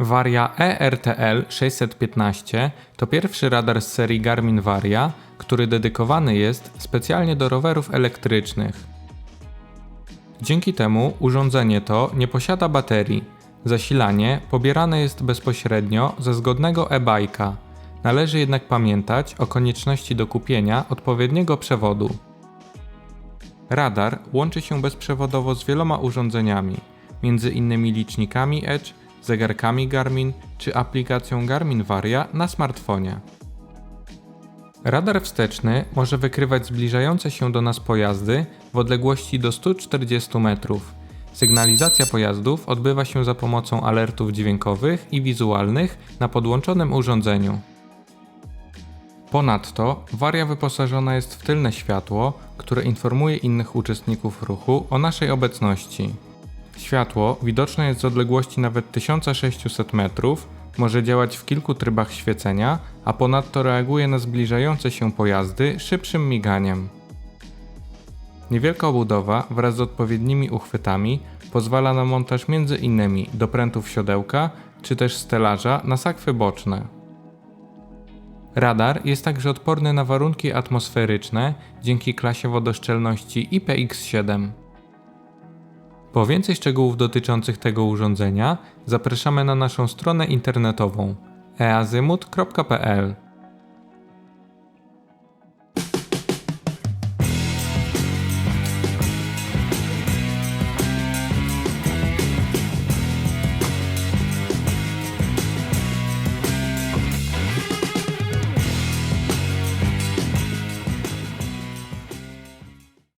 Varia ERTL 615 to pierwszy radar z serii Garmin Varia, który dedykowany jest specjalnie do rowerów elektrycznych. Dzięki temu urządzenie to nie posiada baterii. Zasilanie pobierane jest bezpośrednio ze zgodnego e-bajka. Należy jednak pamiętać o konieczności dokupienia odpowiedniego przewodu. Radar łączy się bezprzewodowo z wieloma urządzeniami, między innymi licznikami Edge, zegarkami Garmin czy aplikacją Garmin Varia na smartfonie. Radar wsteczny może wykrywać zbliżające się do nas pojazdy w odległości do 140 metrów. Sygnalizacja pojazdów odbywa się za pomocą alertów dźwiękowych i wizualnych na podłączonym urządzeniu. Ponadto waria wyposażona jest w tylne światło, które informuje innych uczestników ruchu o naszej obecności. Światło widoczne jest z odległości nawet 1600 metrów, może działać w kilku trybach świecenia, a ponadto reaguje na zbliżające się pojazdy szybszym miganiem. Niewielka obudowa wraz z odpowiednimi uchwytami pozwala na montaż m.in. doprętów siodełka czy też stelaża na sakwy boczne. Radar jest także odporny na warunki atmosferyczne dzięki klasie wodoszczelności IPX7. Po więcej szczegółów dotyczących tego urządzenia zapraszamy na naszą stronę internetową eazymut.pl.